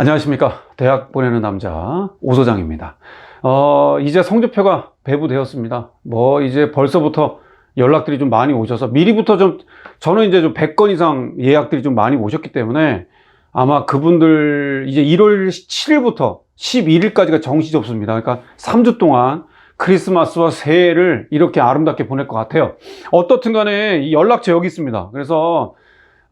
안녕하십니까. 대학 보내는 남자 오 소장입니다. 어, 이제 성적표가 배부되었습니다. 뭐, 이제 벌써부터 연락들이 좀 많이 오셔서 미리부터 좀, 저는 이제 좀 100건 이상 예약들이 좀 많이 오셨기 때문에 아마 그분들 이제 1월 7일부터 11일까지가 정시 접수입니다. 그러니까 3주 동안 크리스마스와 새해를 이렇게 아름답게 보낼 것 같아요. 어떻든 간에 이 연락처 여기 있습니다. 그래서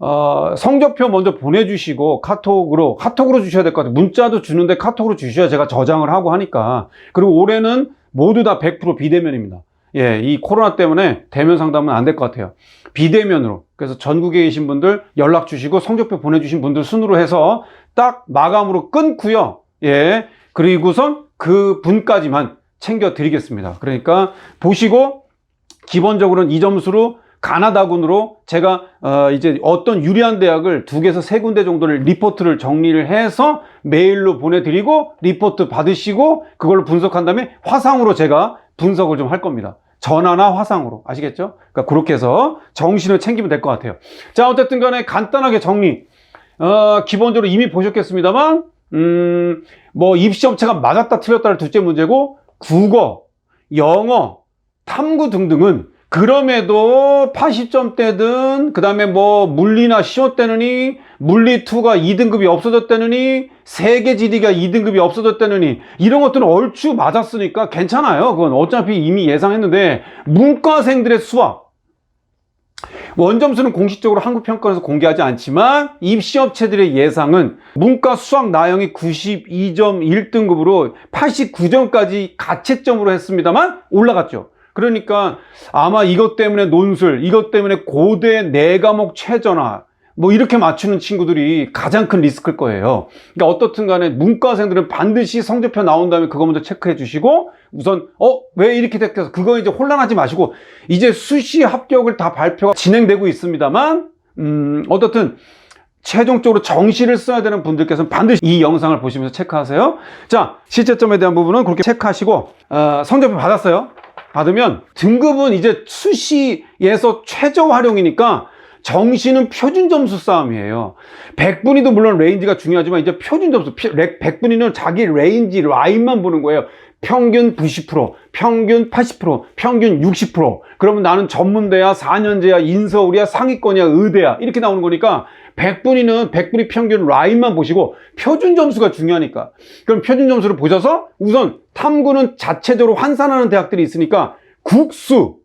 어, 성적표 먼저 보내주시고 카톡으로 카톡으로 주셔야 될 것 같아요. 문자도 주는데 카톡으로 주셔야 제가 저장을 하고 하니까 그리고 올해는 모두 다 100% 비대면입니다. 예, 이 코로나 때문에 대면 상담은 안 될 것 같아요. 비대면으로. 그래서 전국에 계신 분들 연락 주시고 성적표 보내주신 분들 순으로 해서 딱 마감으로 끊고요. 예, 그리고선 그 분까지만 챙겨 드리겠습니다. 그러니까 보시고 기본적으로는 이 점수로 가나다군으로 제가 어 이제 어떤 유리한 대학을 두 개에서 세 군데 정도를 리포트를 정리를 해서 메일로 보내드리고 리포트 받으시고 그걸로 분석한 다음에 화상으로 제가 분석을 좀 할 겁니다. 전화나 화상으로 아시겠죠? 그러니까 그렇게 해서 정신을 챙기면 될 것 같아요. 자 어쨌든 간에 간단하게 정리. 어 기본적으로 이미 보셨겠습니다만 음 뭐 입시 업체가 맞았다 틀렸다를 둘째 문제고 국어, 영어, 탐구 등등은 그럼에도 80점대든 그 다음에 뭐 물리나 시어 때느니 물리2가 2등급이 없어졌다느니 세계 지리가 2등급이 없어졌다느니 이런 것들은 얼추 맞았으니까 괜찮아요 그건 어차피 이미 예상했는데 문과생들의 수학 원점수는 공식적으로 한국평가에서 공개하지 않지만 입시업체들의 예상은 문과 수학 나영이 92.1등급으로 89점까지 가채점으로 했습니다만 올라갔죠. 그러니까 아마 이것 때문에 논술, 이것 때문에 고대 네 과목 최저나 뭐 이렇게 맞추는 친구들이 가장 큰 리스크일 거예요. 그러니까 어떻든 간에 문과생들은 반드시 성적표 나온 다음에 그거 먼저 체크해 주시고 우선 어 왜 이렇게 됐겠어 그거 이제 혼란하지 마시고 이제 수시 합격을 다 발표가 진행되고 있습니다만 음 어떻든 최종적으로 정시를 써야 되는 분들께서는 반드시 이 영상을 보시면서 체크하세요. 자 실제점에 대한 부분은 그렇게 체크하시고 어, 성적표 받았어요. 받으면 등급은 이제 수시에서 최저 활용이니까 정시는 표준 점수 싸움이에요. 100분위도 물론 레인지가 중요하지만 이제 표준 점수, 100분위는 자기 레인지 라인만 보는 거예요. 평균 90%, 평균 80%, 평균 60%. 그러면 나는 전문대야, 4년제야, 인서울이야, 상위권이야, 의대야. 이렇게 나오는 거니까 100분위는 100분위 평균 라인만 보시고 표준 점수가 중요하니까. 그럼 표준 점수를 보셔서 우선 탐구는 자체적으로 환산하는 대학들이 있으니까 국수,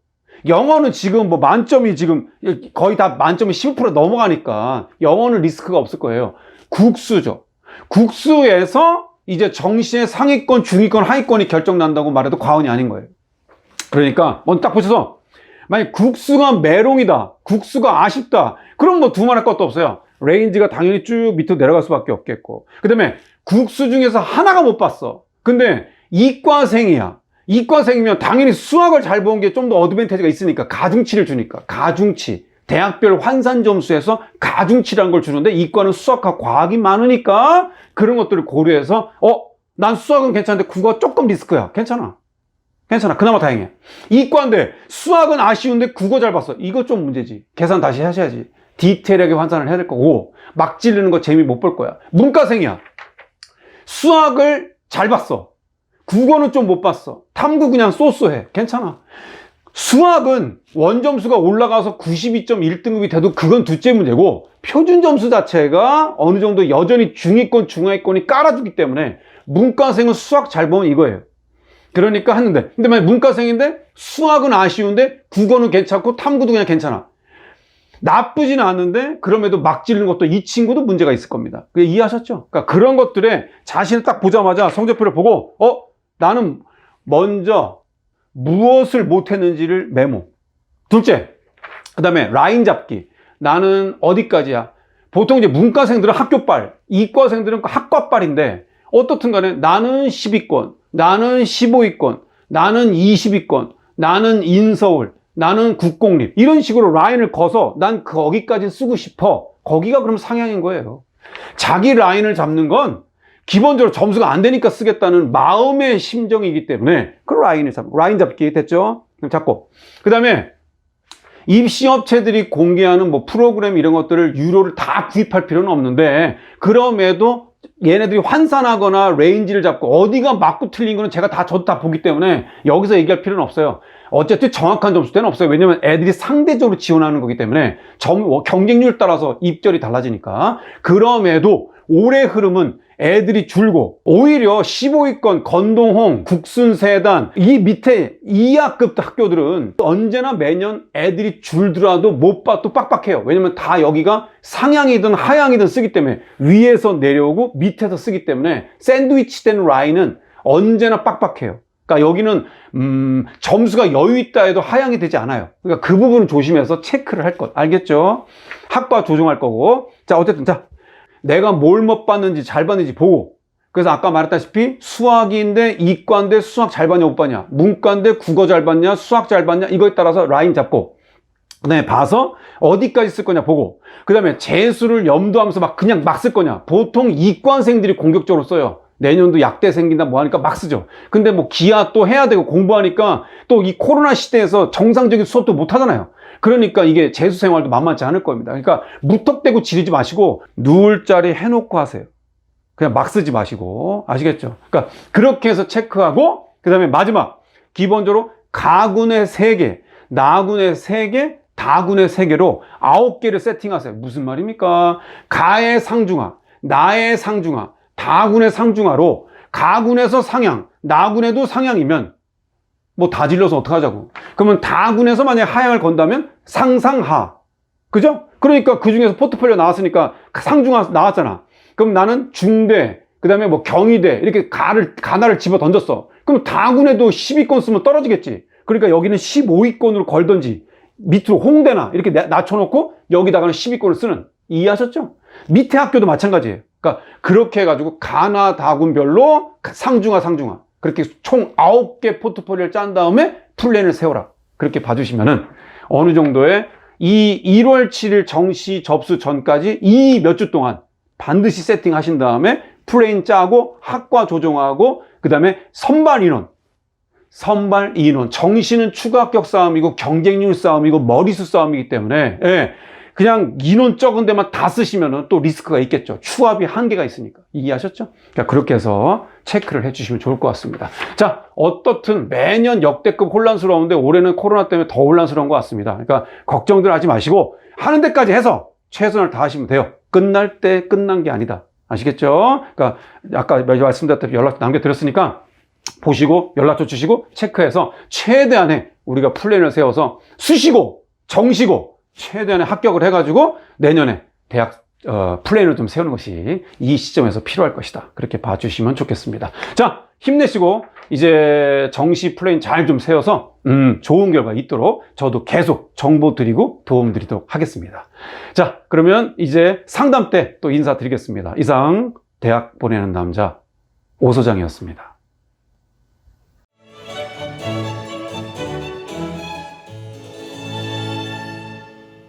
영어는 지금 뭐 만점이 지금 거의 다 만점이 15% 넘어가니까 영어는 리스크가 없을 거예요. 국수죠. 국수에서 이제 정시의 상위권, 중위권, 하위권이 결정난다고 말해도 과언이 아닌 거예요. 그러니까 먼저 딱 보셔서 만약 국수가 메롱이다, 국수가 아쉽다, 그럼 뭐 두말할 것도 없어요. 레인지가 당연히 쭉 밑으로 내려갈 수밖에 없겠고. 그 다음에 국수 중에서 하나가 못 봤어. 근데 이과생이야. 이과생이면 당연히 수학을 잘 본 게 좀 더 어드밴티지가 있으니까 가중치를 주니까 가중치 대학별 환산 점수에서 가중치라는 걸 주는데 이과는 수학과 과학이 많으니까 그런 것들을 고려해서 어? 난 수학은 괜찮은데 국어 조금 리스크야 괜찮아 괜찮아 그나마 다행이야 이과인데 수학은 아쉬운데 국어 잘 봤어 이거 좀 문제지 계산 다시 하셔야지 디테일하게 환산을 해야 될 거고 막 찌르는 거 재미 못 볼 거야 문과생이야 수학을 잘 봤어 국어는 좀 못 봤어. 탐구 그냥 쏘쏘해. 괜찮아. 수학은 원점수가 올라가서 92.1등급이 돼도 그건 둘째 문제고 표준 점수 자체가 어느 정도 여전히 중위권, 중하위권이 깔아주기 때문에 문과생은 수학 잘 보면 이거예요. 그러니까 하는데 근데 만약 문과생인데 수학은 아쉬운데 국어는 괜찮고 탐구도 그냥 괜찮아. 나쁘지는 않은데 그럼에도 막 찌르는 것도 이 친구도 문제가 있을 겁니다. 이해하셨죠? 그러니까 그런 것들에 자신을 딱 보자마자 성적표를 보고 어 나는 먼저 무엇을 못했는지를 메모. 둘째, 그 다음에 라인 잡기. 나는 어디까지야? 보통 이제 문과생들은 학교빨, 이과생들은 학과빨인데 어떻든 간에 나는 10위권, 나는 15위권, 나는 20위권, 나는 인서울, 나는 국공립 이런 식으로 라인을 거서 난 거기까지 쓰고 싶어. 거기가 그럼 상향인 거예요. 자기 라인을 잡는 건 기본적으로 점수가 안 되니까 쓰겠다는 마음의 심정이기 때문에 그 라인을 잡, 라인 잡기 됐죠? 그럼 잡고. 그 다음에 입시업체들이 공개하는 뭐 프로그램 이런 것들을 유료를 다 구입할 필요는 없는데 그럼에도 얘네들이 환산하거나 레인지를 잡고 어디가 맞고 틀린 거는 제가 다 저도 다 보기 때문에 여기서 얘기할 필요는 없어요. 어쨌든 정확한 점수대는 없어요. 왜냐면 애들이 상대적으로 지원하는 거기 때문에 점, 어, 경쟁률 따라서 입결이 달라지니까. 그럼에도 올해 흐름은 애들이 줄고 오히려 15위권 건동홍, 국순세단 이 밑에 2학급 학교들은 언제나 매년 애들이 줄더라도 못 봐도 빡빡해요. 왜냐면 다 여기가 상향이든 하향이든 쓰기 때문에 위에서 내려오고 밑에서 쓰기 때문에 샌드위치 된 라인은 언제나 빡빡해요. 그러니까 여기는 음, 점수가 여유 있다 해도 하향이 되지 않아요. 그러니까 그 부분을 조심해서 체크를 할 것. 알겠죠? 학과 조정할 거고. 자, 어쨌든 자, 내가 뭘 못 봤는지 잘 봤는지 보고 그래서 아까 말했다시피 수학인데 이과인데 수학 잘 봤냐 못 봤냐 문과인데 국어 잘 봤냐 수학 잘 봤냐 이거에 따라서 라인 잡고 그다음에 봐서 어디까지 쓸 거냐 보고 그다음에 재수를 염두하면서 막 그냥 막 쓸 거냐 보통 이과생들이 공격적으로 써요 내년도 약대 생긴다 뭐 하니까 막 쓰죠 근데 뭐 기아 또 해야 되고 공부하니까 또 이 코로나 시대에서 정상적인 수업도 못 하잖아요 그러니까 이게 재수 생활도 만만치 않을 겁니다. 그러니까 무턱대고 지르지 마시고 누울 자리 해놓고 하세요. 그냥 막 쓰지 마시고 아시겠죠? 그러니까 그렇게 해서 체크하고 그 다음에 마지막 기본적으로 가군의 세개 나군의 세개 다군의 세개로 아홉 개를 세팅하세요. 무슨 말입니까? 가의 상중하, 나의 상중하, 다군의 상중하로 가군에서 상향, 나군에도 상향이면 뭐 다 질러서 어떡하자고. 그러면 다군에서 만약에 하향을 건다면 상상하. 그죠? 그러니까 그 중에서 포트폴리오 나왔으니까 상중하 나왔잖아. 그럼 나는 중대, 그 다음에 뭐 경희대, 이렇게 가를, 가나를 집어 던졌어. 그럼 다군에도 10위권 쓰면 떨어지겠지. 그러니까 여기는 15위권으로 걸던지, 밑으로 홍대나 이렇게 내- 낮춰놓고 여기다가는 10위권을 쓰는. 이해하셨죠? 밑에 학교도 마찬가지예요. 그러니까 그렇게 해가지고 가나 다군별로 상중하, 상중하. 그렇게 총 9개 포트폴리오를 짠 다음에 플랜을 세워라. 그렇게 봐주시면은 어느 정도의 이 1월 7일 정시 접수 전까지 이 몇 주 동안 반드시 세팅하신 다음에 플레인 짜고 학과 조정하고 그 다음에 선발 인원 선발 인원 정시는 추가 합격 싸움이고 경쟁률 싸움이고 머리수 싸움이기 때문에 예, 그냥 인원 적은 데만 다 쓰시면 또 리스크가 있겠죠. 추합이 한계가 있으니까. 이해하셨죠? 그러니까 그렇게 해서 체크를 해주시면 좋을 것 같습니다. 자 어떻든 매년 역대급 혼란스러운데 올해는 코로나 때문에 더 혼란스러운 것 같습니다. 그러니까 걱정들 하지 마시고 하는 데까지 해서 최선을 다하시면 돼요. 끝날 때 끝난 게 아니다. 아시겠죠? 그러니까 아까 말씀드렸다시피 연락 남겨드렸으니까 보시고 연락처 주시고 체크해서 최대한의 우리가 플랜을 세워서 수시고 정시고 최대한의 합격을 해가지고 내년에 대학 어, 플랜을 좀 세우는 것이 이 시점에서 필요할 것이다. 그렇게 봐주시면 좋겠습니다. 자, 힘내시고 이제 정시 플랜 잘 좀 세워서 음, 좋은 결과 있도록 저도 계속 정보 드리고 도움 드리도록 하겠습니다. 자, 그러면 이제 상담 때 또 인사드리겠습니다. 이상 대학 보내는 남자 오소장이었습니다.